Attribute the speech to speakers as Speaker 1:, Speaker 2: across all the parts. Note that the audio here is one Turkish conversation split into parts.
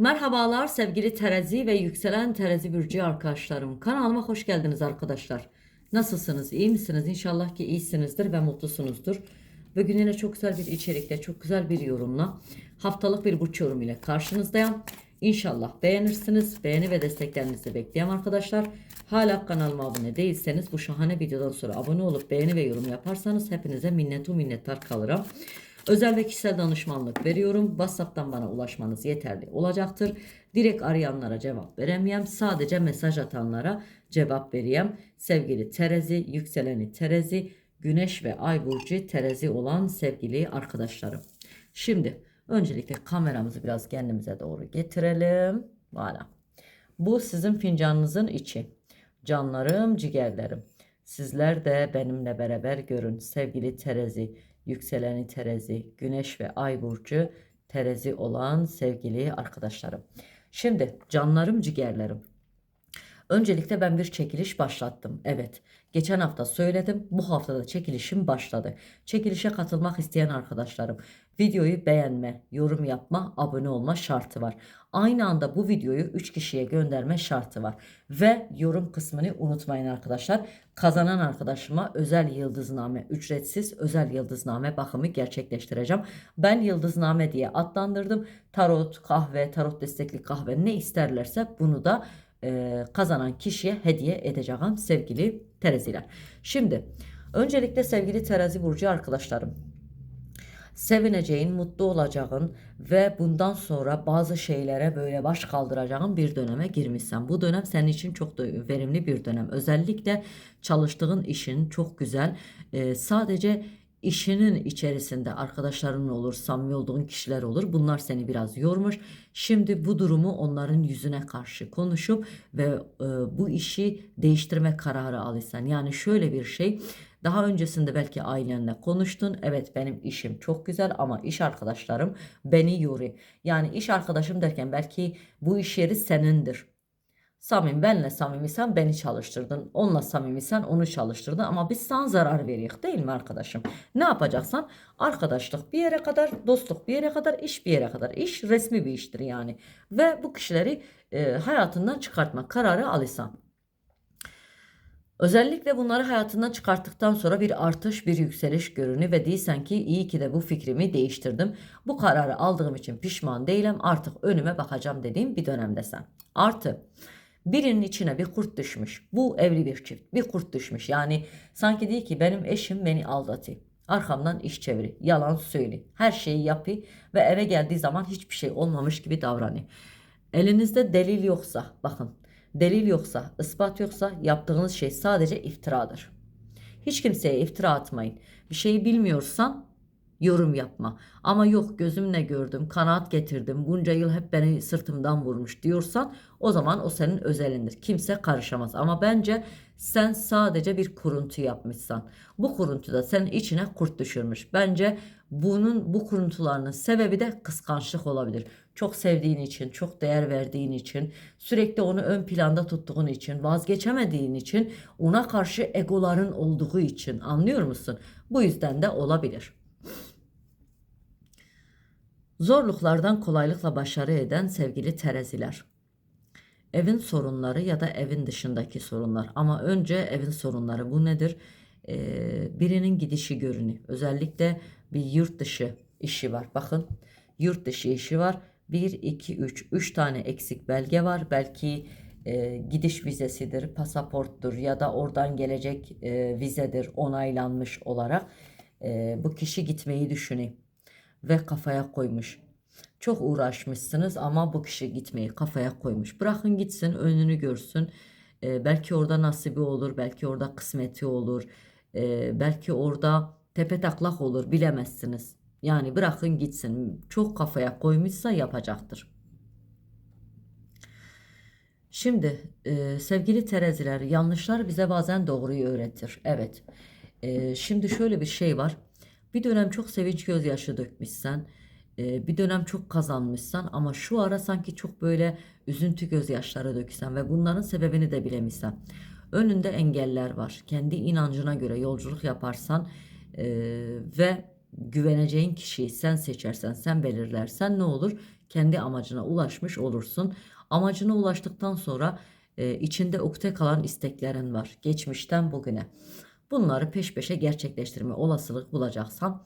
Speaker 1: Merhabalar sevgili terazi ve yükselen terazi burcu arkadaşlarım. Kanalıma hoş geldiniz arkadaşlar. Nasılsınız? İyi misiniz? İnşallah ki iyisinizdir ve mutlusunuzdur. Bugün yine çok güzel bir içerikle, çok güzel bir yorumla, haftalık bir burç yorum ile karşınızdayım. İnşallah beğenirsiniz. Beğeni ve desteklerinizi bekleyen arkadaşlar. Hala kanalıma abone değilseniz bu şahane videodan sonra abone olup beğeni ve yorum yaparsanız hepinize minnetu minnettar kalırım. Özel ve kişisel danışmanlık veriyorum. WhatsApp'tan bana ulaşmanız yeterli olacaktır. Direkt arayanlara cevap veremeyem. Sadece mesaj atanlara cevap vereyim. Sevgili Terezi, yükseleni Terezi, Güneş ve Ay burcu Terezi olan sevgili arkadaşlarım. Şimdi öncelikle kameramızı biraz kendimize doğru getirelim. Voilà. Bu sizin fincanınızın içi. Canlarım, ciğerlerim. Sizler de benimle beraber görün. Sevgili Terezi, yükseleni Terezi, Güneş ve Ay burcu Terezi olan sevgili arkadaşlarım. Şimdi canlarım, ciğerlerim. Öncelikle ben bir çekiliş başlattım. Evet. Geçen hafta söyledim. Bu haftada çekilişim başladı. Çekilişe katılmak isteyen arkadaşlarım videoyu beğenme, yorum yapma, abone olma şartı var. Aynı anda bu videoyu 3 kişiye gönderme şartı var. Ve yorum kısmını unutmayın arkadaşlar. Kazanan arkadaşıma özel yıldızname, ücretsiz özel yıldızname bakımı gerçekleştireceğim. Ben yıldızname diye adlandırdım. Tarot, kahve, tarot destekli kahve ne isterlerse bunu da e, kazanan kişiye hediye edeceğim sevgili teraziler. Şimdi öncelikle sevgili terazi burcu arkadaşlarım sevineceğin, mutlu olacağın ve bundan sonra bazı şeylere böyle baş kaldıracağın bir döneme girmişsen. Bu dönem senin için çok da verimli bir dönem. Özellikle çalıştığın işin çok güzel. Ee, sadece işinin içerisinde arkadaşların olur, samimi olduğun kişiler olur. Bunlar seni biraz yormuş. Şimdi bu durumu onların yüzüne karşı konuşup ve e, bu işi değiştirme kararı alırsan. Yani şöyle bir şey. Daha öncesinde belki ailenle konuştun. Evet benim işim çok güzel ama iş arkadaşlarım beni yoruyor. Yani iş arkadaşım derken belki bu iş yeri senindir. Samim benle samimiysen beni çalıştırdın. Onunla samimiysen onu çalıştırdın. Ama biz sana zarar veriyoruz değil mi arkadaşım? Ne yapacaksan arkadaşlık bir yere kadar, dostluk bir yere kadar, iş bir yere kadar. İş resmi bir iştir yani. Ve bu kişileri e, hayatından çıkartma kararı alırsan. Özellikle bunları hayatından çıkarttıktan sonra bir artış, bir yükseliş görünü ve değilsen ki iyi ki de bu fikrimi değiştirdim. Bu kararı aldığım için pişman değilim. Artık önüme bakacağım dediğim bir dönemdesen. Artı birinin içine bir kurt düşmüş. Bu evli bir çift. Bir kurt düşmüş. Yani sanki değil ki benim eşim beni aldatıyor. Arkamdan iş çeviri, yalan söyle, her şeyi yapı ve eve geldiği zaman hiçbir şey olmamış gibi davranıyor. Elinizde delil yoksa, bakın delil yoksa, ispat yoksa yaptığınız şey sadece iftiradır. Hiç kimseye iftira atmayın. Bir şeyi bilmiyorsan yorum yapma. Ama yok gözümle gördüm, kanaat getirdim, bunca yıl hep beni sırtımdan vurmuş diyorsan o zaman o senin özelindir. Kimse karışamaz. Ama bence sen sadece bir kuruntu yapmışsan. Bu kuruntuda senin içine kurt düşürmüş. Bence bunun bu kuruntularının sebebi de kıskançlık olabilir. Çok sevdiğin için, çok değer verdiğin için, sürekli onu ön planda tuttuğun için, vazgeçemediğin için, ona karşı egoların olduğu için anlıyor musun? Bu yüzden de olabilir. Zorluklardan kolaylıkla başarı eden sevgili teraziler. Evin sorunları ya da evin dışındaki sorunlar. Ama önce evin sorunları. Bu nedir? Ee, birinin gidişi görünüyor. Özellikle bir yurt dışı işi var. Bakın yurt dışı işi var. 1, 2, 3. 3 tane eksik belge var. Belki e, gidiş vizesidir, pasaporttur ya da oradan gelecek e, vizedir onaylanmış olarak. E, bu kişi gitmeyi düşünüyor ve kafaya koymuş. Çok uğraşmışsınız ama bu kişi gitmeyi kafaya koymuş. Bırakın gitsin, önünü görsün. Ee, belki orada nasibi olur, belki orada kısmeti olur. Ee, belki orada tepe taklak olur, bilemezsiniz. Yani bırakın gitsin. Çok kafaya koymuşsa yapacaktır. Şimdi e, sevgili teraziler yanlışlar bize bazen doğruyu öğretir. Evet. E, şimdi şöyle bir şey var. Bir dönem çok sevinç gözyaşı dökmüşsen, e, bir dönem çok kazanmışsan ama şu ara sanki çok böyle üzüntü gözyaşları döksen ve bunların sebebini de bilemişsen. Önünde engeller var. Kendi inancına göre yolculuk yaparsan e, ve güveneceğin kişiyi sen seçersen, sen belirlersen ne olur? Kendi amacına ulaşmış olursun. Amacına ulaştıktan sonra e, içinde ukde kalan isteklerin var. Geçmişten bugüne. Bunları peş peşe gerçekleştirme olasılık bulacaksan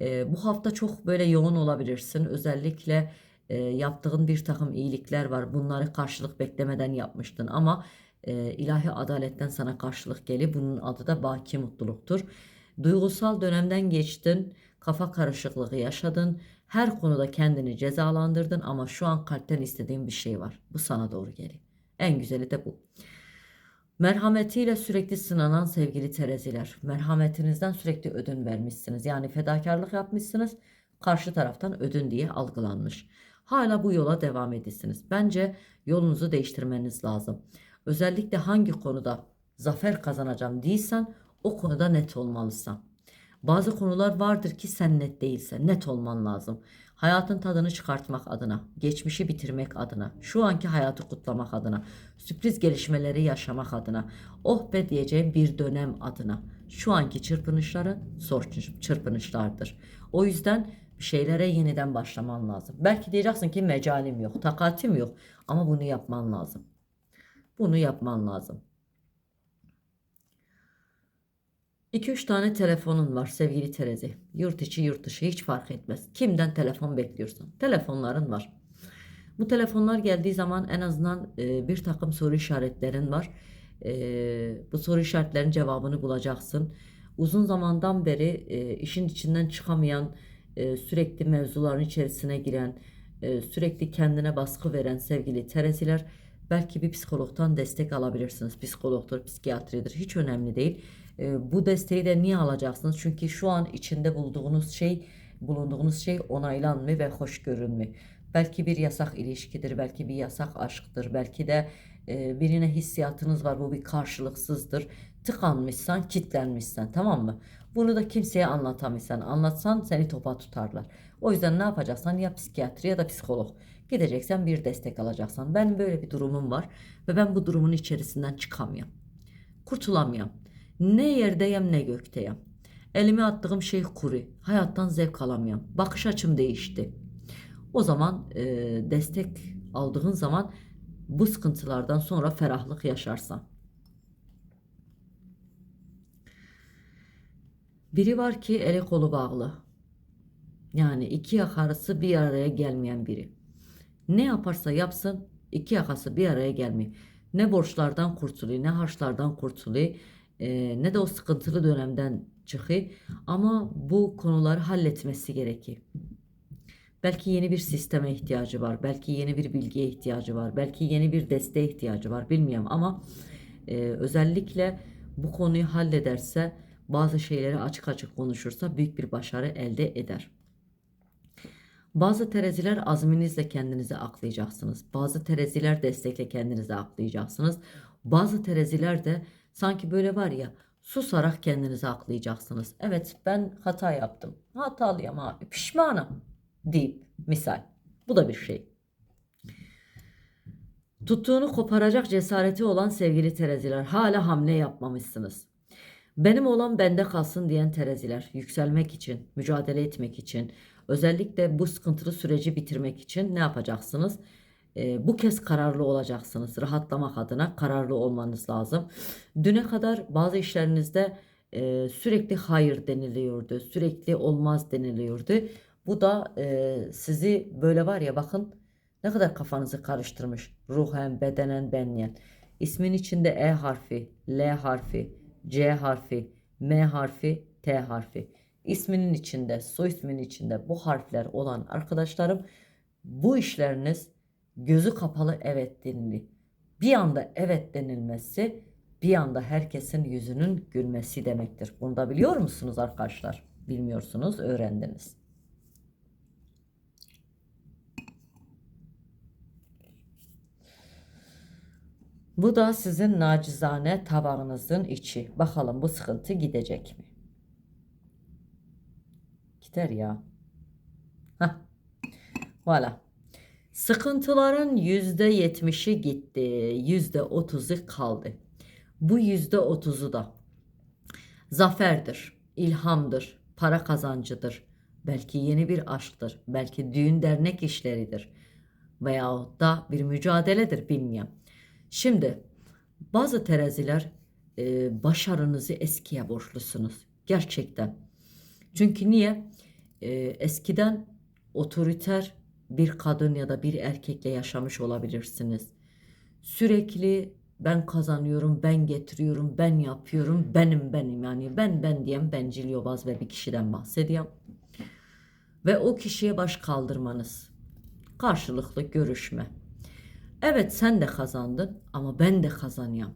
Speaker 1: e, bu hafta çok böyle yoğun olabilirsin. Özellikle e, yaptığın bir takım iyilikler var. Bunları karşılık beklemeden yapmıştın ama e, ilahi adaletten sana karşılık geliyor. Bunun adı da baki mutluluktur. Duygusal dönemden geçtin, kafa karışıklığı yaşadın. Her konuda kendini cezalandırdın ama şu an kalpten istediğin bir şey var. Bu sana doğru geliyor. En güzeli de bu. Merhametiyle sürekli sınanan sevgili tereziler. Merhametinizden sürekli ödün vermişsiniz. Yani fedakarlık yapmışsınız. Karşı taraftan ödün diye algılanmış. Hala bu yola devam edesiniz. Bence yolunuzu değiştirmeniz lazım. Özellikle hangi konuda zafer kazanacağım değilsen o konuda net olmalısın. Bazı konular vardır ki sen net değilsen net olman lazım. Hayatın tadını çıkartmak adına, geçmişi bitirmek adına, şu anki hayatı kutlamak adına, sürpriz gelişmeleri yaşamak adına, oh be diyeceğim bir dönem adına. Şu anki çırpınışları zor çırpınışlardır. O yüzden bir şeylere yeniden başlaman lazım. Belki diyeceksin ki mecalim yok, takatim yok ama bunu yapman lazım. Bunu yapman lazım. 2-3 tane telefonun var sevgili Terezi. Yurt içi yurt dışı hiç fark etmez. Kimden telefon bekliyorsun? Telefonların var. Bu telefonlar geldiği zaman en azından e, bir takım soru işaretlerin var. E, bu soru işaretlerin cevabını bulacaksın. Uzun zamandan beri e, işin içinden çıkamayan, e, sürekli mevzuların içerisine giren, e, sürekli kendine baskı veren sevgili Tereziler belki bir psikologdan destek alabilirsiniz. Psikologdur, psikiyatridir hiç önemli değil. E, bu desteği de niye alacaksınız? Çünkü şu an içinde bulduğunuz şey, bulunduğunuz şey onaylanmıyor ve hoş görünmüyor. Belki bir yasak ilişkidir, belki bir yasak aşktır, belki de e, birine hissiyatınız var bu bir karşılıksızdır. Tıkanmışsan, kitlenmişsen tamam mı? Bunu da kimseye anlatamıyorsan, anlatsan seni topa tutarlar. O yüzden ne yapacaksan ya psikiyatri ya da psikolog. Gideceksen bir destek alacaksan. Ben böyle bir durumum var ve ben bu durumun içerisinden çıkamıyorum. Kurtulamıyorum. Ne yerdeyim ne gökteyim. Elime attığım şey kuru. Hayattan zevk alamıyorum. Bakış açım değişti. O zaman e, destek aldığın zaman bu sıkıntılardan sonra ferahlık yaşarsan. Biri var ki eli kolu bağlı. Yani iki yakarısı bir araya gelmeyen biri. Ne yaparsa yapsın iki yakası bir araya gelmiyor. Ne borçlardan kurtuluyor ne harçlardan kurtuluyor e, ne de o sıkıntılı dönemden çıkıyor. Ama bu konuları halletmesi gerekiyor. Belki yeni bir sisteme ihtiyacı var. Belki yeni bir bilgiye ihtiyacı var. Belki yeni bir desteğe ihtiyacı var. Bilmiyorum ama e, özellikle bu konuyu hallederse bazı şeyleri açık açık konuşursa büyük bir başarı elde eder. Bazı tereziler azminizle kendinizi aklayacaksınız. Bazı tereziler destekle kendinizi aklayacaksınız. Bazı tereziler de sanki böyle var ya susarak kendinizi aklayacaksınız. Evet ben hata yaptım. Hatalıyım abi pişmanım deyip misal. Bu da bir şey. Tuttuğunu koparacak cesareti olan sevgili tereziler hala hamle yapmamışsınız. Benim olan bende kalsın diyen tereziler yükselmek için, mücadele etmek için, özellikle bu sıkıntılı süreci bitirmek için ne yapacaksınız? Ee, bu kez kararlı olacaksınız. Rahatlamak adına kararlı olmanız lazım. Düne kadar bazı işlerinizde e, sürekli hayır deniliyordu, sürekli olmaz deniliyordu. Bu da e, sizi böyle var ya bakın ne kadar kafanızı karıştırmış. Ruhen, bedenen, benyen. İsmin içinde E harfi, L harfi, C harfi, M harfi, T harfi. İsminin içinde, soy isminin içinde bu harfler olan arkadaşlarım bu işleriniz gözü kapalı evet denili. Bir anda evet denilmesi bir anda herkesin yüzünün gülmesi demektir. Bunu da biliyor musunuz arkadaşlar? Bilmiyorsunuz, öğrendiniz. Bu da sizin nacizane tabağınızın içi. Bakalım bu sıkıntı gidecek mi? Gider ya. Hah. Voilà. Sıkıntıların yüzde yetmişi gitti. Yüzde otuzu kaldı. Bu yüzde otuzu da zaferdir, ilhamdır, para kazancıdır. Belki yeni bir aşktır. Belki düğün dernek işleridir. Veyahut da bir mücadeledir bilmiyorum. Şimdi bazı teraziler e, başarınızı eskiye borçlusunuz. Gerçekten. Çünkü niye? E, eskiden otoriter bir kadın ya da bir erkekle yaşamış olabilirsiniz. Sürekli ben kazanıyorum, ben getiriyorum, ben yapıyorum, benim benim yani ben ben diyen bencil yobaz ve bir kişiden bahsediyorum. Ve o kişiye baş kaldırmanız. Karşılıklı görüşme. Evet sen de kazandın ama ben de kazanıyorum.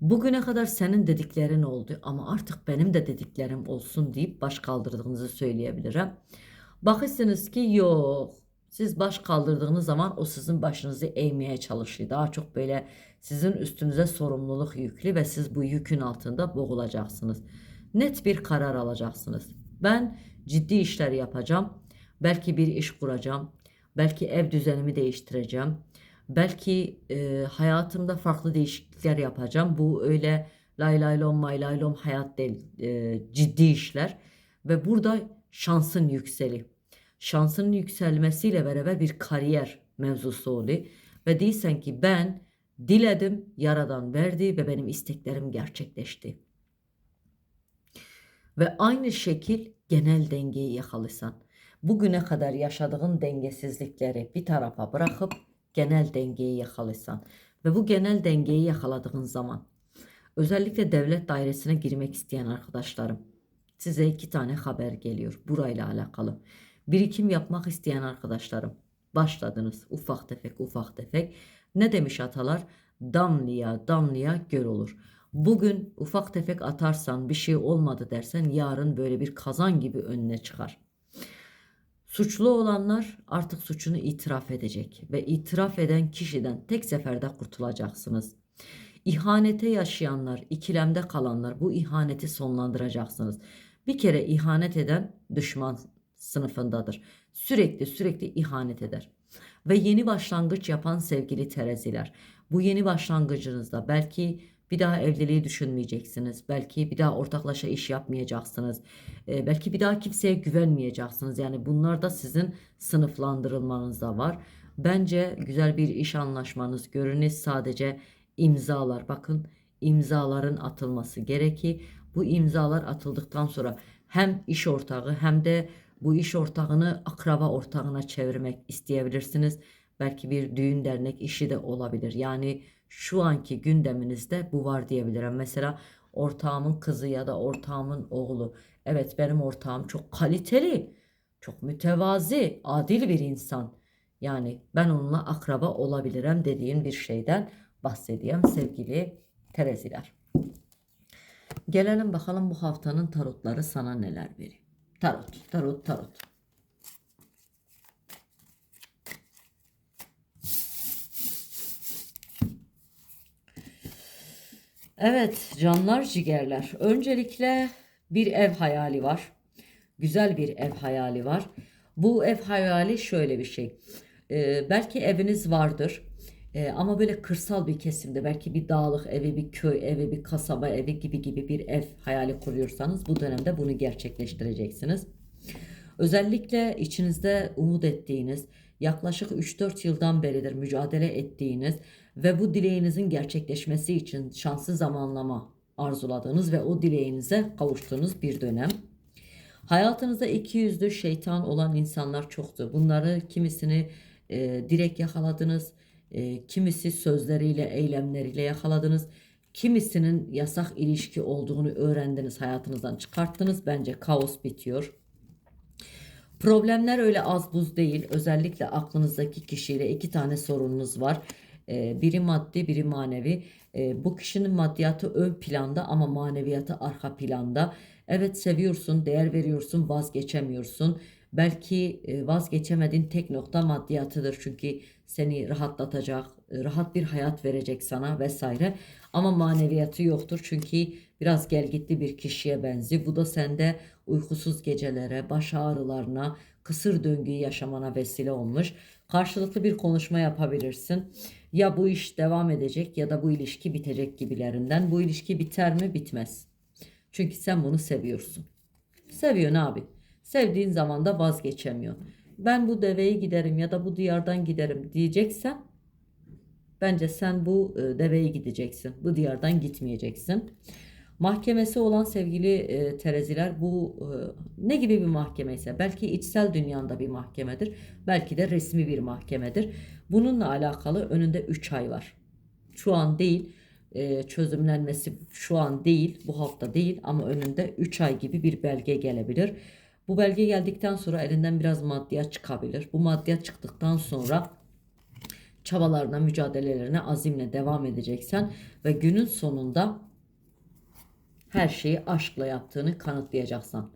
Speaker 1: Bugüne kadar senin dediklerin oldu ama artık benim de dediklerim olsun deyip baş kaldırdığınızı söyleyebilirim. Bakırsınız ki yok. Siz baş kaldırdığınız zaman o sizin başınızı eğmeye çalışıyor. Daha çok böyle sizin üstünüze sorumluluk yüklü ve siz bu yükün altında boğulacaksınız. Net bir karar alacaksınız. Ben ciddi işler yapacağım. Belki bir iş kuracağım. Belki ev düzenimi değiştireceğim. Belki e, hayatımda farklı değişiklikler yapacağım. Bu öyle lay lay lom may lay lom hayat değil. E, ciddi işler. Ve burada şansın yükseli. Şansının yükselmesiyle beraber bir kariyer mevzusu oluyor. Ve değilsen ki ben diledim, yaradan verdi ve benim isteklerim gerçekleşti. Ve aynı şekil genel dengeyi yakalıysan. Bugüne kadar yaşadığın dengesizlikleri bir tarafa bırakıp genel dengeyi yakalıysan. Ve bu genel dengeyi yakaladığın zaman özellikle devlet dairesine girmek isteyen arkadaşlarım size iki tane haber geliyor burayla alakalı. Birikim yapmak isteyen arkadaşlarım başladınız ufak tefek ufak tefek. Ne demiş atalar? Damlaya damlaya göl olur. Bugün ufak tefek atarsan bir şey olmadı dersen yarın böyle bir kazan gibi önüne çıkar. Suçlu olanlar artık suçunu itiraf edecek ve itiraf eden kişiden tek seferde kurtulacaksınız. İhanete yaşayanlar, ikilemde kalanlar bu ihaneti sonlandıracaksınız. Bir kere ihanet eden düşman sınıfındadır. Sürekli sürekli ihanet eder. Ve yeni başlangıç yapan sevgili teraziler. Bu yeni başlangıcınızda belki bir daha evliliği düşünmeyeceksiniz. Belki bir daha ortaklaşa iş yapmayacaksınız. Ee, belki bir daha kimseye güvenmeyeceksiniz. Yani bunlar da sizin sınıflandırılmanızda var. Bence güzel bir iş anlaşmanız görünüz sadece imzalar. Bakın imzaların atılması gerekir. Bu imzalar atıldıktan sonra hem iş ortağı hem de bu iş ortağını akraba ortağına çevirmek isteyebilirsiniz. Belki bir düğün dernek işi de olabilir. Yani şu anki gündeminizde bu var diyebilirim. Mesela ortağımın kızı ya da ortağımın oğlu. Evet benim ortağım çok kaliteli, çok mütevazi, adil bir insan. Yani ben onunla akraba olabilirim dediğim bir şeyden bahsedeyim sevgili Tereziler. Gelelim bakalım bu haftanın tarotları sana neler veriyor. Tarot, tarot, tarot. Evet canlar cigerler. Öncelikle bir ev hayali var. Güzel bir ev hayali var. Bu ev hayali şöyle bir şey. Ee, belki eviniz vardır. Ee, ama böyle kırsal bir kesimde belki bir dağlık evi, bir köy evi, bir kasaba evi gibi gibi bir ev hayali kuruyorsanız bu dönemde bunu gerçekleştireceksiniz. Özellikle içinizde umut ettiğiniz, yaklaşık 3-4 yıldan beridir mücadele ettiğiniz ve bu dileğinizin gerçekleşmesi için şanslı zamanlama arzuladığınız ve o dileğinize kavuştuğunuz bir dönem. Hayatınızda iki yüzlü şeytan olan insanlar çoktu. Bunları kimisini e, direkt yakaladınız, e, kimisi sözleriyle, eylemleriyle yakaladınız. Kimisinin yasak ilişki olduğunu öğrendiniz, hayatınızdan çıkarttınız. Bence kaos bitiyor. Problemler öyle az buz değil. Özellikle aklınızdaki kişiyle iki tane sorununuz var. Ee, biri maddi, biri manevi. Ee, bu kişinin maddiyatı ön planda ama maneviyatı arka planda. Evet seviyorsun, değer veriyorsun, vazgeçemiyorsun. Belki e, vazgeçemediğin tek nokta maddiyatıdır. Çünkü seni rahatlatacak, e, rahat bir hayat verecek sana vesaire. Ama maneviyatı yoktur. Çünkü biraz gelgitli bir kişiye benziyor. Bu da sende uykusuz gecelere, baş ağrılarına, kısır döngüyü yaşamana vesile olmuş. Karşılıklı bir konuşma yapabilirsin. Ya bu iş devam edecek ya da bu ilişki bitecek gibilerinden. Bu ilişki biter mi? Bitmez. Çünkü sen bunu seviyorsun. Seviyorsun abi. Sevdiğin zaman da vazgeçemiyor. Ben bu deveyi giderim ya da bu diyardan giderim diyeceksen bence sen bu e, deveyi gideceksin. Bu diyardan gitmeyeceksin. Mahkemesi olan sevgili e, tereziler bu e, ne gibi bir mahkeme ise belki içsel dünyanda bir mahkemedir. Belki de resmi bir mahkemedir. Bununla alakalı önünde 3 ay var. Şu an değil e, çözümlenmesi şu an değil bu hafta değil ama önünde 3 ay gibi bir belge gelebilir. Bu belge geldikten sonra elinden biraz maddiyat çıkabilir. Bu maddiyat çıktıktan sonra çabalarına, mücadelelerine azimle devam edeceksen ve günün sonunda her şeyi aşkla yaptığını kanıtlayacaksan.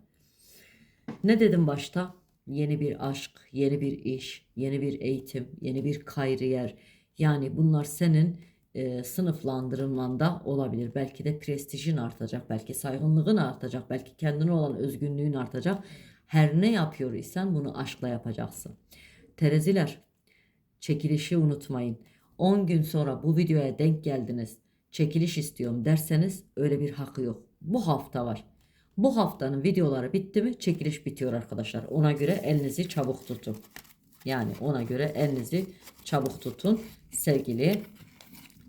Speaker 1: Ne dedim başta? Yeni bir aşk, yeni bir iş, yeni bir eğitim, yeni bir kariyer. Yani bunlar senin e, sınıflandırılmanda olabilir. Belki de prestijin artacak, belki saygınlığın artacak, belki kendine olan özgünlüğün artacak. Her ne yapıyor isen bunu aşkla yapacaksın. Tereziler, çekilişi unutmayın. 10 gün sonra bu videoya denk geldiniz. Çekiliş istiyorum derseniz öyle bir hakkı yok. Bu hafta var. Bu haftanın videoları bitti mi çekiliş bitiyor arkadaşlar. Ona göre elinizi çabuk tutun. Yani ona göre elinizi çabuk tutun sevgili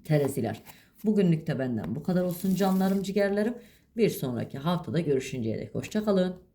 Speaker 1: tereziler. Bugünlük de benden bu kadar olsun canlarım ciğerlerim. Bir sonraki haftada görüşünceye dek hoşçakalın.